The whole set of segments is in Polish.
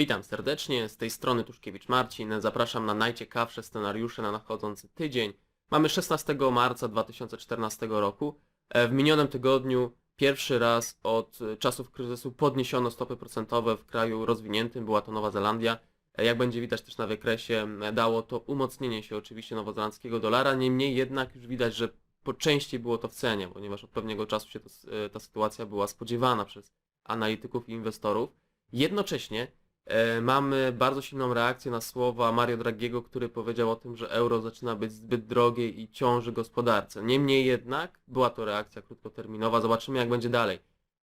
Witam serdecznie, z tej strony Tuszkiewicz Marcin. Zapraszam na najciekawsze scenariusze na nadchodzący tydzień. Mamy 16 marca 2014 roku. E, W minionym tygodniu pierwszy raz od e, czasów kryzysu podniesiono stopy procentowe w kraju rozwiniętym, była to Nowa Zelandia. E, Jak będzie widać też na wykresie, dało to umocnienie się oczywiście nowozelandzkiego dolara, niemniej jednak już widać, że po części było to w cenie, ponieważ od pewnego czasu się to, ta sytuacja była spodziewana przez analityków i inwestorów. Jednocześnie E, Mamy bardzo silną reakcję na słowa Mario Draghiego, który powiedział o tym, że euro zaczyna być zbyt drogie i ciąży gospodarce. Niemniej jednak była to reakcja krótkoterminowa. Zobaczymy jak będzie dalej.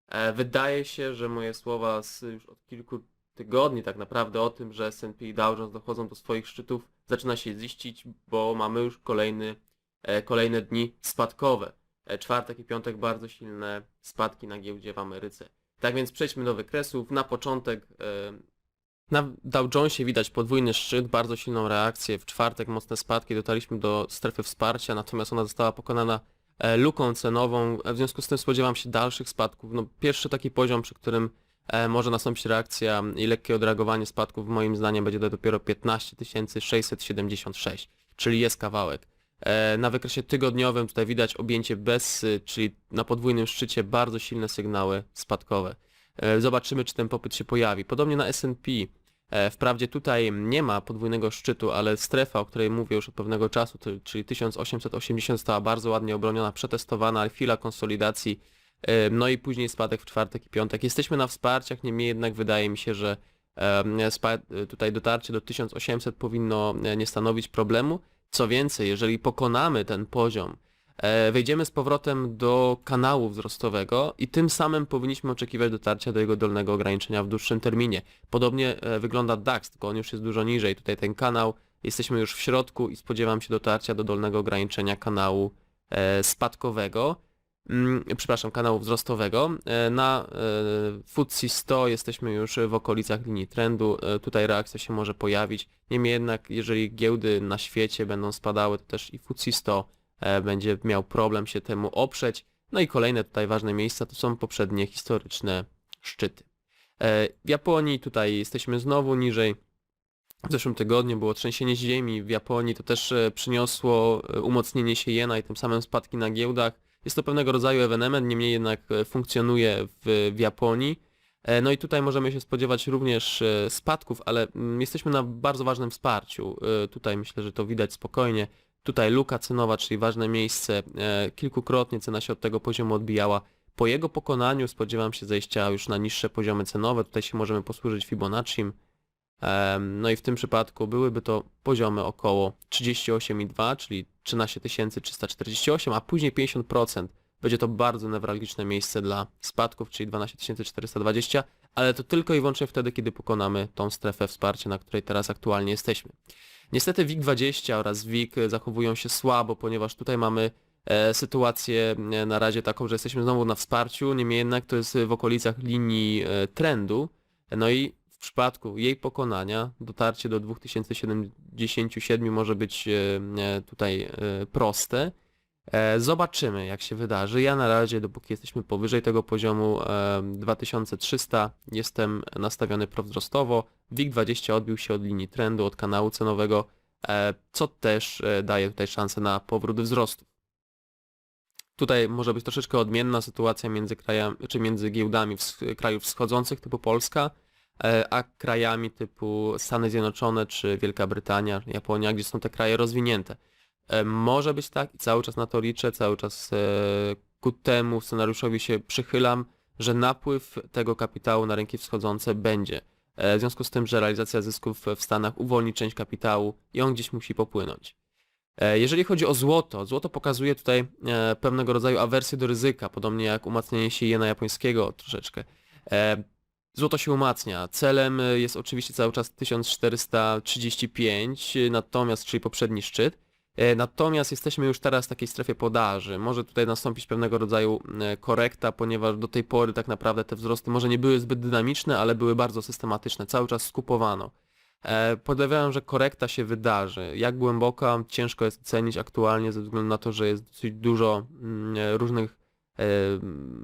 E, Wydaje się, że moje słowa z już od kilku tygodni tak naprawdę o tym, że S&P i Dow Jones dochodzą do swoich szczytów zaczyna się ziścić, bo mamy już kolejny, e, kolejne dni spadkowe. Czwartek i piątek bardzo silne spadki na giełdzie w Ameryce. Tak więc przejdźmy do wykresów. Na początek na Dow Jonesie widać podwójny szczyt, bardzo silną reakcję. W czwartek mocne spadki, dotarliśmy do strefy wsparcia, natomiast ona została pokonana e, luką cenową. E, W związku z tym spodziewam się dalszych spadków. No, pierwszy taki poziom, przy którym e, może nastąpić reakcja i lekkie odreagowanie spadków, moim zdaniem będzie to dopiero 15 676, czyli jest kawałek. Na wykresie tygodniowym tutaj widać objęcie bez, y, czyli na podwójnym szczycie bardzo silne sygnały spadkowe. E, Zobaczymy, czy ten popyt się pojawi. Podobnie na S&P. E, Wprawdzie tutaj nie ma podwójnego szczytu, ale strefa, o której mówię już od pewnego czasu, czyli 1880 została bardzo ładnie obroniona, przetestowana, chwila konsolidacji, e, no i później spadek w czwartek i piątek. Jesteśmy na wsparciach, niemniej jednak wydaje mi się, że tutaj dotarcie do 1800 powinno nie stanowić problemu. Co więcej, jeżeli pokonamy ten poziom, wejdziemy z powrotem do kanału wzrostowego i tym samym powinniśmy oczekiwać dotarcia do jego dolnego ograniczenia w dłuższym terminie. Podobnie e, wygląda DAX, tylko on już jest dużo niżej. Tutaj ten kanał, jesteśmy już w środku i spodziewam się dotarcia do dolnego ograniczenia kanału e, spadkowego. Mm, przepraszam, kanału wzrostowego. E, Na e, FTSE 100 jesteśmy już w okolicach linii trendu. E, Tutaj reakcja się może pojawić. Niemniej jednak, jeżeli giełdy na świecie będą spadały, to też i FTSE 100 e, będzie miał problem się temu oprzeć. No i kolejne tutaj ważne miejsca to są poprzednie historyczne szczyty. E, W Japonii tutaj jesteśmy znowu niżej. W zeszłym tygodniu było trzęsienie ziemi w Japonii, to też e, przyniosło e, umocnienie się jena i tym samym spadki na giełdach. Jest to pewnego rodzaju ewenement, niemniej jednak e, funkcjonuje w, w Japonii. E, No i tutaj możemy się spodziewać również e, spadków, ale mm, jesteśmy na bardzo ważnym wsparciu. E, Tutaj myślę, że to widać spokojnie. Tutaj luka cenowa, czyli ważne miejsce. e, Kilkukrotnie cena się od tego poziomu odbijała. Po jego pokonaniu spodziewam się zejścia już na niższe poziomy cenowe. Tutaj się możemy posłużyć Fibonacci. No i w tym przypadku byłyby to poziomy około 38,2, czyli 13 348, a później 50%. Będzie to bardzo newralgiczne miejsce dla spadków, czyli 12 420, ale to tylko i wyłącznie wtedy, kiedy pokonamy tą strefę wsparcia, na której teraz aktualnie jesteśmy. Niestety WIG20 oraz WIG zachowują się słabo, ponieważ tutaj mamy e, sytuację e, na razie taką, że jesteśmy znowu na wsparciu, niemniej jednak to jest w okolicach linii e, trendu, no i w przypadku jej pokonania dotarcie do 2077 może być tutaj proste. E, Zobaczymy jak się wydarzy. Ja na razie, dopóki jesteśmy powyżej tego poziomu e, 2300, jestem nastawiony prowzrostowo. WIG20 odbił się od linii trendu, od kanału cenowego, e, co też e, daje tutaj szansę na powrót wzrostów. Tutaj może być troszeczkę odmienna sytuacja między krajami, czy między giełdami krajów wschodzących typu Polska, a krajami typu Stany Zjednoczone czy Wielka Brytania, Japonia, gdzie są te kraje rozwinięte. E, Może być tak i cały czas na to liczę, cały czas e, ku temu scenariuszowi się przychylam, że napływ tego kapitału na rynki wschodzące będzie. E, W związku z tym, że realizacja zysków w Stanach uwolni część kapitału i on gdzieś musi popłynąć. Jeżeli chodzi o złoto, złoto pokazuje tutaj pewnego rodzaju awersję do ryzyka, podobnie jak umacnianie się jena japońskiego troszeczkę. Złoto się umacnia. Celem jest oczywiście cały czas 1435, e, natomiast, czyli poprzedni szczyt. E, Natomiast jesteśmy już teraz w takiej strefie podaży. Może tutaj nastąpić pewnego rodzaju e, korekta, ponieważ do tej pory tak naprawdę te wzrosty może nie były zbyt dynamiczne, ale były bardzo systematyczne. Cały czas skupowano. E, Podejrzewam, że korekta się wydarzy. Jak głęboka, ciężko jest ocenić aktualnie ze względu na to, że jest dosyć dużo mm, różnych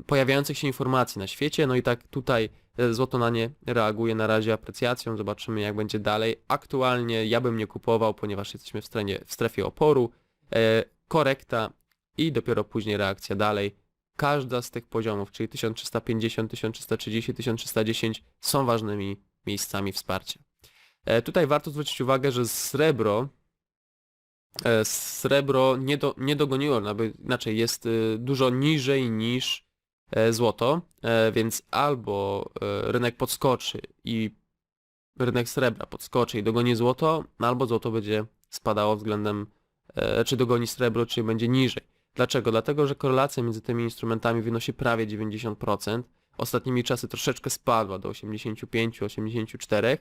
pojawiających się informacji na świecie, no i tak tutaj złoto na nie reaguje na razie aprecjacją, zobaczymy jak będzie dalej. Aktualnie ja bym nie kupował, ponieważ jesteśmy w, w strefie oporu, e, korekta i dopiero później reakcja dalej. Każda z tych poziomów, czyli 1350, 1330, 1310 są ważnymi miejscami wsparcia. E, Tutaj warto zwrócić uwagę, że srebro e, srebro nie, do, nie dogoniło, inaczej jest e, dużo niżej niż e, złoto, e, więc albo e, rynek podskoczy i rynek srebra podskoczy i dogoni złoto, no albo złoto będzie spadało względem, e, czy dogoni srebro, czy będzie niżej. Dlaczego? Dlatego, że korelacja między tymi instrumentami wynosi prawie 90%. Ostatnimi czasy troszeczkę spadła do 85-84%.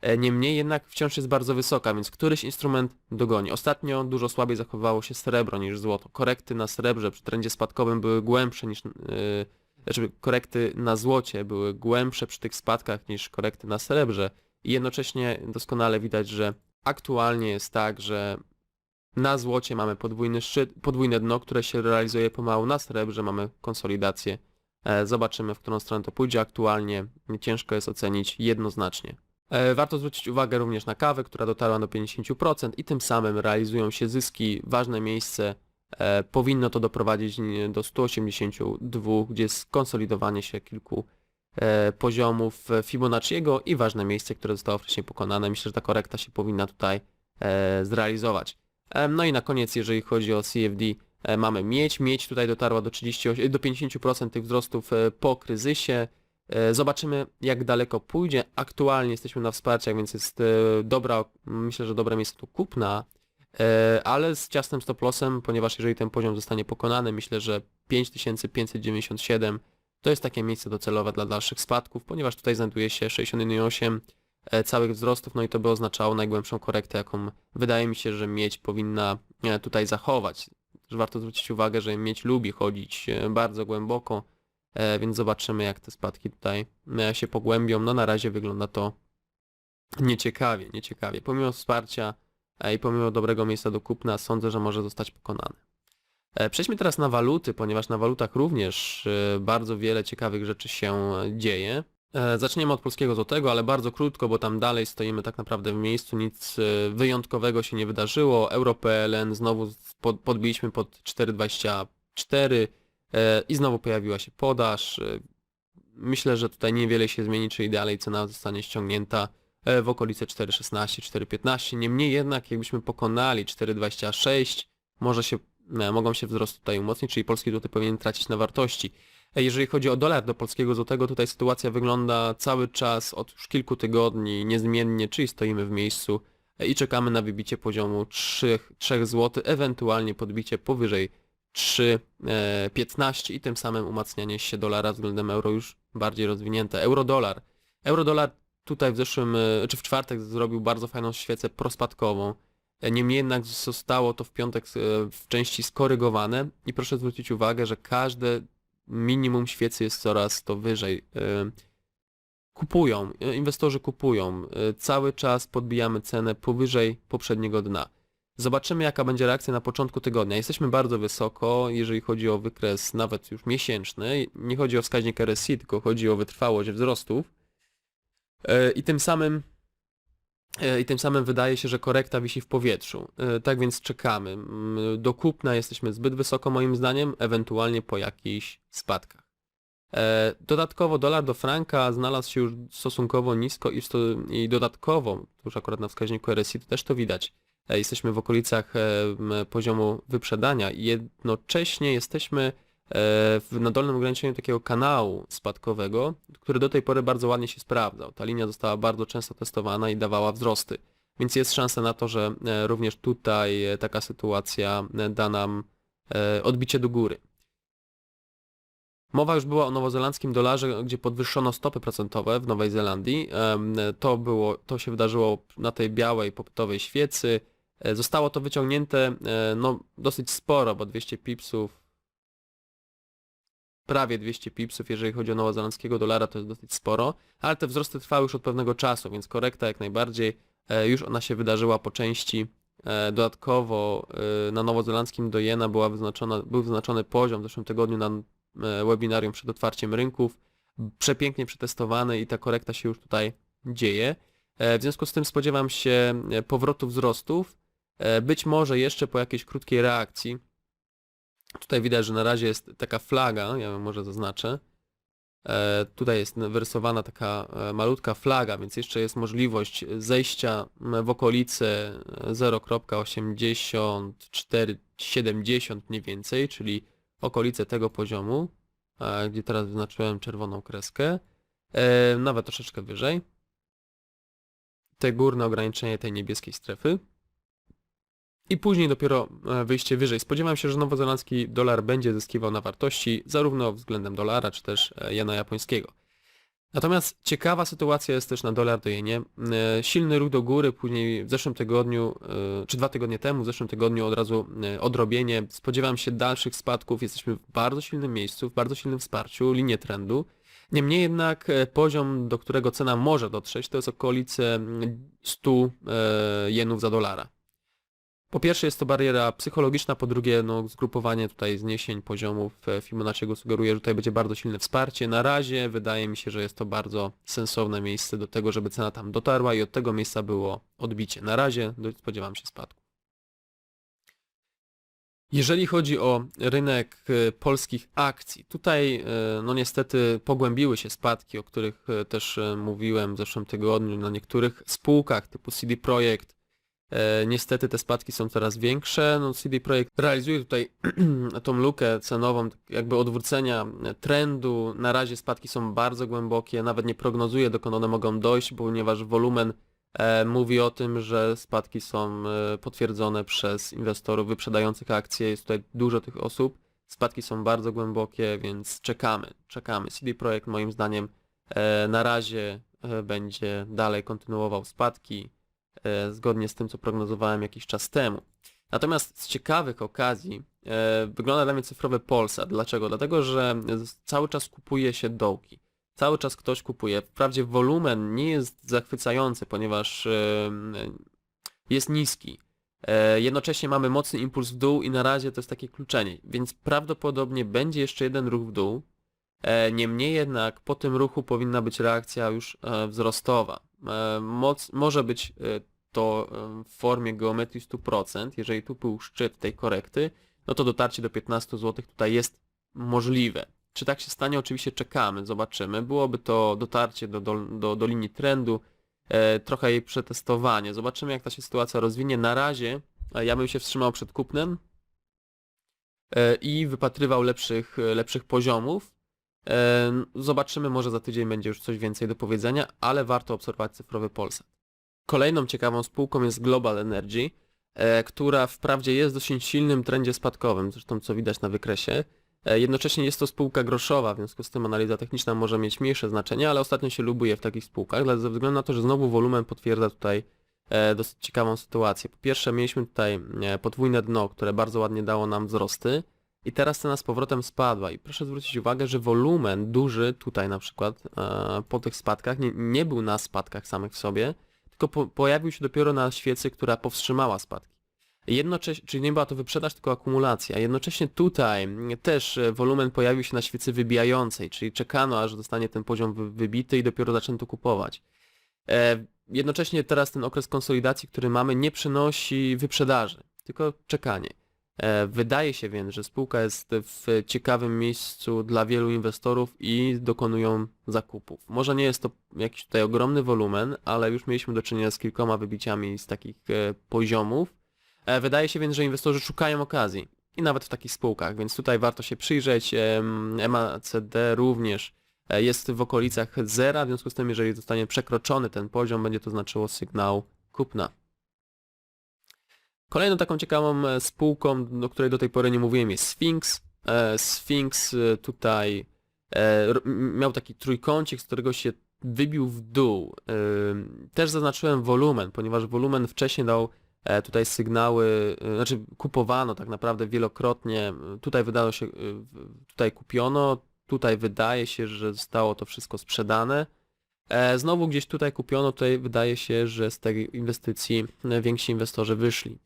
E, Niemniej jednak wciąż jest bardzo wysoka, więc któryś instrument dogoni. Ostatnio dużo słabiej zachowywało się srebro niż złoto. Korekty na srebrze przy trendzie spadkowym były głębsze niż... Yy, znaczy korekty na złocie były głębsze przy tych spadkach niż korekty na srebrze. I jednocześnie doskonale widać, że aktualnie jest tak, że na złocie mamy podwójny szczyt, podwójne dno, które się realizuje pomału. Na srebrze mamy konsolidację. E, Zobaczymy, w którą stronę to pójdzie. Aktualnie ciężko jest ocenić jednoznacznie. E, Warto zwrócić uwagę również na kawę, która dotarła do 50% i tym samym realizują się zyski. Ważne miejsce e, powinno to doprowadzić do 182, gdzie jest skonsolidowanie się kilku e, poziomów Fibonacciego i ważne miejsce, które zostało wcześniej pokonane. Myślę, że ta korekta się powinna tutaj zrealizować. No i na koniec, jeżeli chodzi o CFD, mamy miedź. Miedź tutaj dotarła do, 38, do 50% tych wzrostów po kryzysie. E, Zobaczymy jak daleko pójdzie. Aktualnie jesteśmy na wsparciach, więc jest e, dobra, myślę, że dobre miejsce tu kupna, e, ale z ciasnym stop lossem, ponieważ jeżeli ten poziom zostanie pokonany, myślę, że 5597 to jest takie miejsce docelowe dla dalszych spadków, ponieważ tutaj znajduje się 61,8 e, całych wzrostów, no i to by oznaczało najgłębszą korektę, jaką wydaje mi się, że miedź powinna tutaj zachować. Warto zwrócić uwagę, że miedź lubi chodzić bardzo głęboko, więc zobaczymy jak te spadki tutaj e, się pogłębią. No na razie wygląda to nieciekawie, nieciekawie. Pomimo wsparcia e, i pomimo dobrego miejsca do kupna, sądzę, że może zostać pokonany. E, Przejdźmy teraz na waluty, ponieważ na walutach również e, bardzo wiele ciekawych rzeczy się dzieje. E, Zaczniemy od polskiego złotego, ale bardzo krótko, bo tam dalej stoimy tak naprawdę w miejscu, nic e, wyjątkowego się nie wydarzyło. Euro-PLN znowu pod- podbiliśmy pod 4,24 e, i znowu pojawiła się podaż. E, Myślę, że tutaj niewiele się zmieni, czyli dalej cena zostanie ściągnięta e, w okolice 4,16, 4,15. Niemniej jednak jakbyśmy pokonali 4,26, może się, e, mogą się wzrost tutaj umocnić, czyli polski złoty powinien tracić na wartości. E, Jeżeli chodzi o dolar do polskiego złotego, tutaj sytuacja wygląda cały czas od już kilku tygodni niezmiennie, czyli stoimy w miejscu e, i czekamy na wybicie poziomu 3, 3 zł, ewentualnie podbicie powyżej 3,15 i tym samym umacnianie się dolara względem euro już bardziej rozwinięte. Euro-dolar. Euro-dolar tutaj w zeszłym, e, czy w czwartek zrobił bardzo fajną świecę prospadkową. E, Niemniej jednak zostało to w piątek e, w części skorygowane i proszę zwrócić uwagę, że każde minimum świecy jest coraz to wyżej. E, Kupują, e, inwestorzy kupują. E, Cały czas podbijamy cenę powyżej poprzedniego dna. Zobaczymy jaka będzie reakcja na początku tygodnia. Jesteśmy bardzo wysoko, jeżeli chodzi o wykres nawet już miesięczny. Nie chodzi o wskaźnik RSI, tylko chodzi o wytrwałość wzrostów. E, I tym samym E, I tym samym wydaje się, że korekta wisi w powietrzu. E, Tak więc czekamy. Do kupna jesteśmy zbyt wysoko moim zdaniem, ewentualnie po jakichś spadkach. Dodatkowo dolar do franka znalazł się już stosunkowo nisko i, sto, i dodatkowo, już akurat na wskaźniku RSI to też to widać, jesteśmy w okolicach e, poziomu wyprzedania i jednocześnie jesteśmy e, na dolnym ograniczeniu takiego kanału spadkowego, który do tej pory bardzo ładnie się sprawdzał. Ta linia została bardzo często testowana i dawała wzrosty. Więc jest szansa na to, że e, również tutaj e, taka sytuacja e, da nam e, odbicie do góry. Mowa już była o nowozelandzkim dolarze, gdzie podwyższono stopy procentowe w Nowej Zelandii. To, było, to się wydarzyło na tej białej popytowej świecy. E, Zostało to wyciągnięte e, no, dosyć sporo, bo 200 pipsów, prawie 200 pipsów, jeżeli chodzi o nowozelandzkiego dolara, to jest dosyć sporo, ale te wzrosty trwały już od pewnego czasu, więc korekta jak najbardziej, e, już ona się wydarzyła po części. Dodatkowo na nowozelandzkim do jena była wyznaczona, był wyznaczony poziom w zeszłym tygodniu na webinarium przed otwarciem rynków, przepięknie przetestowane i ta korekta się już tutaj dzieje. W związku z tym spodziewam się powrotu wzrostów, być może jeszcze po jakiejś krótkiej reakcji. Tutaj widać, że na razie jest taka flaga, ja może zaznaczę. E, Tutaj jest wyrysowana taka e, malutka flaga, więc jeszcze jest możliwość zejścia w okolice e, 0.8470 mniej więcej, czyli okolice tego poziomu, e, gdzie teraz wyznaczyłem czerwoną kreskę, e, nawet troszeczkę wyżej. Te górne ograniczenie tej niebieskiej strefy. I później dopiero e, wyjście wyżej. Spodziewam się, że nowozelandzki dolar będzie zyskiwał na wartości zarówno względem dolara, czy też e, jena japońskiego. Natomiast ciekawa sytuacja jest też na dolar do jenie. E, Silny ruch do góry, później w zeszłym tygodniu, czy dwa tygodnie temu, w zeszłym tygodniu od razu odrobienie. Spodziewam się dalszych spadków. Jesteśmy w bardzo silnym miejscu, w bardzo silnym wsparciu, linię trendu. Niemniej jednak poziom, do którego cena może dotrzeć, to jest okolice mm, 100 e, jenów za dolara. Po pierwsze jest to bariera psychologiczna, po drugie no, zgrupowanie tutaj zniesień poziomów e, Fibonacciego sugeruje, że tutaj będzie bardzo silne wsparcie. Na razie wydaje mi się, że jest to bardzo sensowne miejsce do tego, żeby cena tam dotarła i od tego miejsca było odbicie. Na razie spodziewam się spadku. Jeżeli chodzi o rynek e, polskich akcji, tutaj e, no niestety pogłębiły się spadki, o których też mówiłem w zeszłym tygodniu na niektórych spółkach typu CD Projekt, E, Niestety te spadki są coraz większe. No, CD Projekt realizuje tutaj tą lukę cenową, jakby odwrócenia trendu. Na razie spadki są bardzo głębokie, nawet nie prognozuję dokąd one mogą dojść, ponieważ wolumen e, mówi o tym, że spadki są e, potwierdzone przez inwestorów wyprzedających akcje. Jest tutaj dużo tych osób. Spadki są bardzo głębokie, więc czekamy, czekamy. CD Projekt moim zdaniem e, na razie e, będzie dalej kontynuował spadki zgodnie z tym, co prognozowałem jakiś czas temu. Natomiast z ciekawych okazji e, wygląda dla mnie cyfrowy Polsat. Dlaczego? Dlatego, że cały czas kupuje się dołki. Cały czas ktoś kupuje. Wprawdzie wolumen nie jest zachwycający, ponieważ e, jest niski. E, Jednocześnie mamy mocny impuls w dół i na razie to jest takie kluczenie, więc prawdopodobnie będzie jeszcze jeden ruch w dół. E, Niemniej jednak po tym ruchu powinna być reakcja już e, wzrostowa. E, Moc, może być e, to e, w formie geometrii 100%. Jeżeli tu był szczyt tej korekty, no to dotarcie do 15 zł tutaj jest możliwe. Czy tak się stanie? Oczywiście czekamy, zobaczymy. Byłoby to dotarcie do, do, do, do linii trendu, e, trochę jej przetestowanie. Zobaczymy jak ta się sytuacja rozwinie. Na razie e, ja bym się wstrzymał przed kupnem e, i wypatrywał lepszych, e, lepszych poziomów. Zobaczymy, może za tydzień będzie już coś więcej do powiedzenia, ale warto obserwować cyfrowy Polsat. Kolejną ciekawą spółką jest Global Energy, e, która wprawdzie jest w dosyć silnym trendzie spadkowym, zresztą co widać na wykresie. E, Jednocześnie jest to spółka groszowa, w związku z tym analiza techniczna może mieć mniejsze znaczenie, ale ostatnio się lubuje w takich spółkach, ze względu na to, że znowu wolumen potwierdza tutaj e, dosyć ciekawą sytuację. Po pierwsze mieliśmy tutaj podwójne dno, które bardzo ładnie dało nam wzrosty i teraz cena z powrotem spadła i proszę zwrócić uwagę, że wolumen duży tutaj na przykład po tych spadkach nie, nie był na spadkach samych w sobie, tylko po, pojawił się dopiero na świecy, która powstrzymała spadki. Jednocześnie, czyli nie była to wyprzedaż, tylko akumulacja. Jednocześnie tutaj też e, wolumen pojawił się na świecy wybijającej, czyli czekano aż zostanie ten poziom wy- wybity i dopiero zaczęto kupować. E, Jednocześnie teraz ten okres konsolidacji, który mamy, nie przynosi wyprzedaży, tylko czekanie. E, Wydaje się więc, że spółka jest w ciekawym miejscu dla wielu inwestorów i dokonują zakupów. Może nie jest to jakiś tutaj ogromny wolumen, ale już mieliśmy do czynienia z kilkoma wybiciami z takich e, poziomów. E, Wydaje się więc, że inwestorzy szukają okazji i nawet w takich spółkach, więc tutaj warto się przyjrzeć. MACD również jest w okolicach zera, w związku z tym, jeżeli zostanie przekroczony ten poziom, będzie to znaczyło sygnał kupna. Kolejną taką ciekawą e, spółką, o której do tej pory nie mówiłem, jest Sphinx. E, Sphinx e, tutaj miał taki trójkącik, z którego się wybił w dół. Też zaznaczyłem wolumen, ponieważ wolumen wcześniej dał tutaj sygnały, znaczy kupowano tak naprawdę wielokrotnie. Tutaj wydało się, tutaj kupiono, tutaj wydaje się, że zostało to wszystko sprzedane. Znowu gdzieś tutaj kupiono, tutaj wydaje się, że z tej inwestycji więksi inwestorzy wyszli.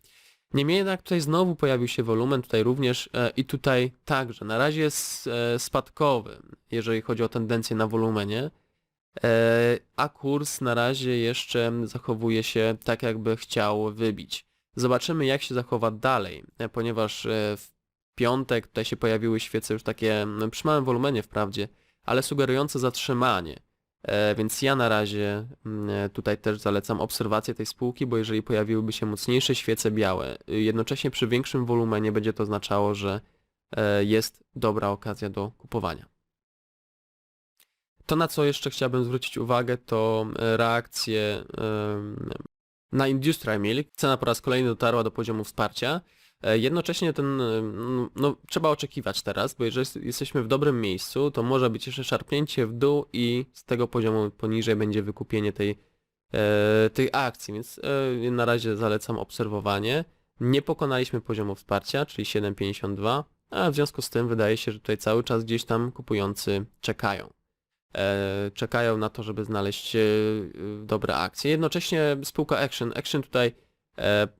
Niemniej jednak tutaj znowu pojawił się wolumen, tutaj również e, i tutaj także. Na razie jest e, spadkowy, jeżeli chodzi o tendencję na wolumenie, e, a kurs na razie jeszcze zachowuje się tak, jakby chciał wybić. Zobaczymy, jak się zachowa dalej, e, ponieważ e, w piątek tutaj się pojawiły świece już takie przy małym wolumenie wprawdzie, ale sugerujące zatrzymanie. E, Więc ja na razie mm, e, tutaj też zalecam obserwację tej spółki, bo jeżeli pojawiłyby się mocniejsze świece białe, y, jednocześnie przy większym wolumenie będzie to oznaczało, że e, jest dobra okazja do kupowania. To na co jeszcze chciałbym zwrócić uwagę to reakcje na Industrial Milk. Cena po raz kolejny dotarła do poziomu wsparcia. E, Jednocześnie ten, e, no, trzeba oczekiwać teraz, bo jeżeli jest- jesteśmy w dobrym miejscu, to może być jeszcze szarpnięcie w dół i z tego poziomu poniżej będzie wykupienie tej, e, tej akcji, więc e, na razie zalecam obserwowanie. Nie pokonaliśmy poziomu wsparcia, czyli 7,52, a w związku z tym wydaje się, że tutaj cały czas gdzieś tam kupujący czekają. E, czekają na to, żeby znaleźć e, dobre akcje. Jednocześnie spółka Action, Action tutaj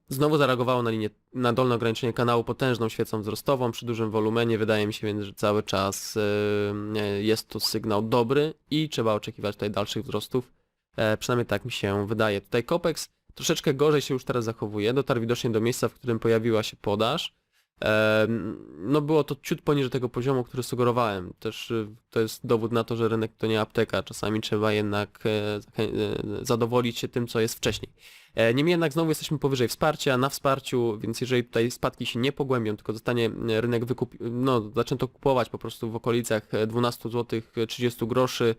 Znowu zareagowało na linię, na dolne ograniczenie kanału potężną świecą wzrostową przy dużym wolumenie. Wydaje mi się więc, że cały czas e, e, jest to sygnał dobry i trzeba oczekiwać tutaj dalszych wzrostów. E, Przynajmniej tak mi się wydaje. Tutaj Copex troszeczkę gorzej się już teraz zachowuje. Dotarł widocznie do miejsca, w którym pojawiła się podaż. No było to ciut poniżej tego poziomu, który sugerowałem. Też e, to jest dowód na to, że rynek to nie apteka. Czasami trzeba jednak e, e, zadowolić się tym, co jest wcześniej. E, Niemniej jednak znowu jesteśmy powyżej wsparcia, na wsparciu, więc jeżeli tutaj spadki się nie pogłębią, tylko zostanie rynek wykup... no zaczęto kupować po prostu w okolicach e, 12 zł 30 groszy,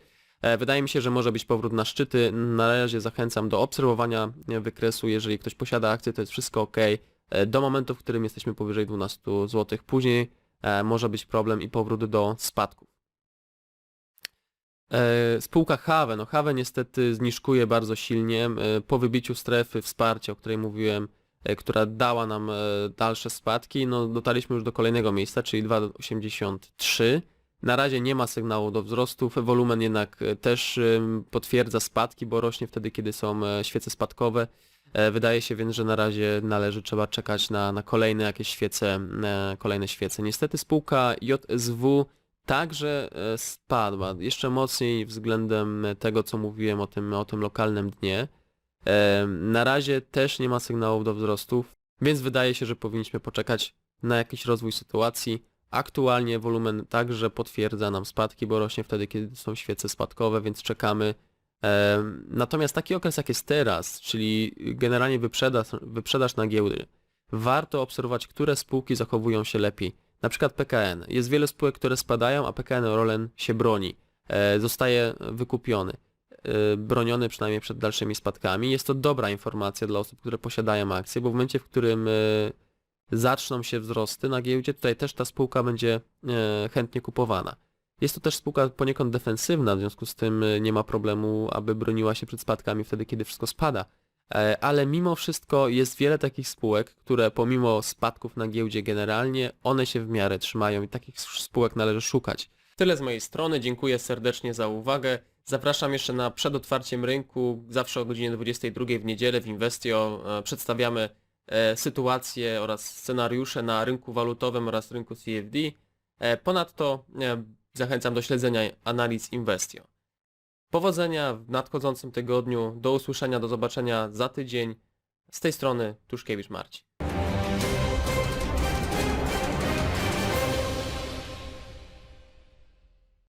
wydaje mi się, że może być powrót na szczyty. Na razie zachęcam do obserwowania wykresu, jeżeli ktoś posiada akcje, to jest wszystko ok. E, Do momentu, w którym jesteśmy powyżej 12 zł. Później e, może być problem i powrót do spadków. E, Spółka Have, no Have niestety zniżkuje bardzo silnie po wybiciu strefy wsparcia, o której mówiłem, która dała nam dalsze spadki, no dotarliśmy już do kolejnego miejsca, czyli 2,83. Na razie nie ma sygnału do wzrostów, wolumen jednak e, też potwierdza spadki, bo rośnie wtedy, kiedy są e, świece spadkowe. E, Wydaje się więc, że na razie należy, trzeba czekać na, na kolejne jakieś świece, kolejne świece. Niestety spółka JSW także spadła jeszcze mocniej względem tego, co mówiłem o tym, o tym lokalnym dnie. Na razie też nie ma sygnałów do wzrostów, więc wydaje się, że powinniśmy poczekać na jakiś rozwój sytuacji. Aktualnie wolumen także potwierdza nam spadki, bo rośnie wtedy, kiedy są świece spadkowe, więc czekamy. Natomiast taki okres jak jest teraz, czyli generalnie wyprzedaż, wyprzedaż na giełdy, warto obserwować, które spółki zachowują się lepiej. Na przykład PKN. Jest wiele spółek, które spadają, a PKN Orlen się broni. E, zostaje wykupiony. E, broniony przynajmniej przed dalszymi spadkami. Jest to dobra informacja dla osób, które posiadają akcje, bo w momencie, w którym e, zaczną się wzrosty na giełdzie, tutaj też ta spółka będzie e, chętnie kupowana. Jest to też spółka poniekąd defensywna, w związku z tym e, nie ma problemu, aby broniła się przed spadkami wtedy, kiedy wszystko spada. E, Ale mimo wszystko jest wiele takich spółek, które pomimo spadków na giełdzie generalnie, one się w miarę trzymają i takich spółek należy szukać. Tyle z mojej strony, dziękuję serdecznie za uwagę. Zapraszam jeszcze na przed otwarciem rynku, zawsze o godzinie 22 w niedzielę w Investio przedstawiamy e, sytuację oraz scenariusze na rynku walutowym oraz rynku CFD. E, Ponadto e, zachęcam do śledzenia analiz Investio. Powodzenia w nadchodzącym tygodniu, do usłyszenia, do zobaczenia za tydzień. Z tej strony Tuszkiewicz Marcin.